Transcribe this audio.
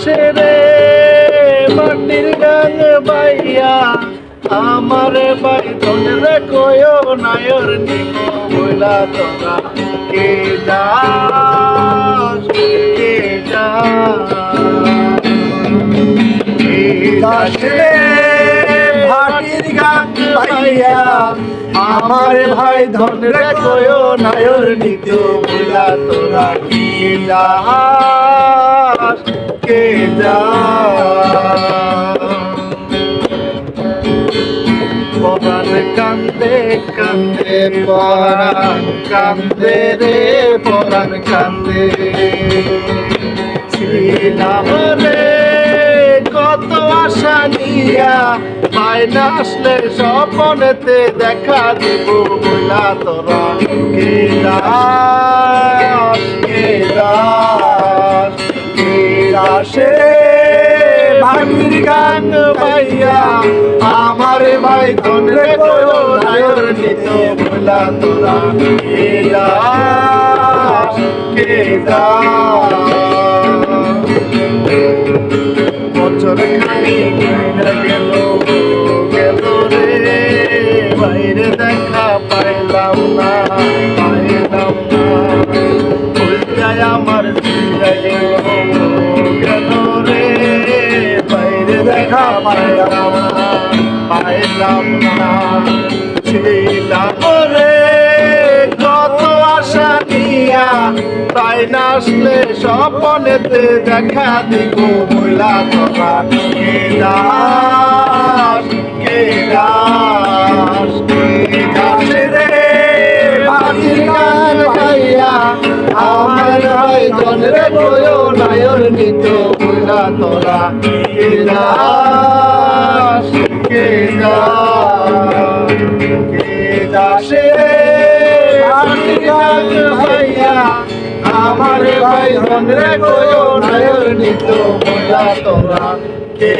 দাসে রে, মাটির গান বাইয়া। আমার বাই রে কয় নায়র বইলা তোরা। কে যাস কে যাস আমার ভাই ধন রে কয় নায়র নিত বইলা তোরা। কে যাস কান্দে কান্দে কান্দে রে, পরাণ কান্দে। ছিলাম রে, কত আশা নিয়া বাইনা আসলে স্বপনেতে দেখা দিব বইলা তোরা কে দাসে ভাবির গান ভাইয়া আমার ভাই ধন রে কয়ো নায়র নিত বলা তোরা কে দাস কে দেখা পাইলাম না পাইলাম না। আমার দেখা পাইলাম না পাইলাম না ছিলাম রে কত আশা নিয়া তাই না আসলে স্বপনেতে দেখা দিব বইলা তোরা কে দাস কে দাস কে দাস রে বাজির ভাইয়া আমার ভাই জন রে কয়ো নায়র নিত বইলা তোরা। দাস কে দাস কে দাসে ভাইয়া আমার ভাই জন রে কয়ো নায়র নিত তোরা কে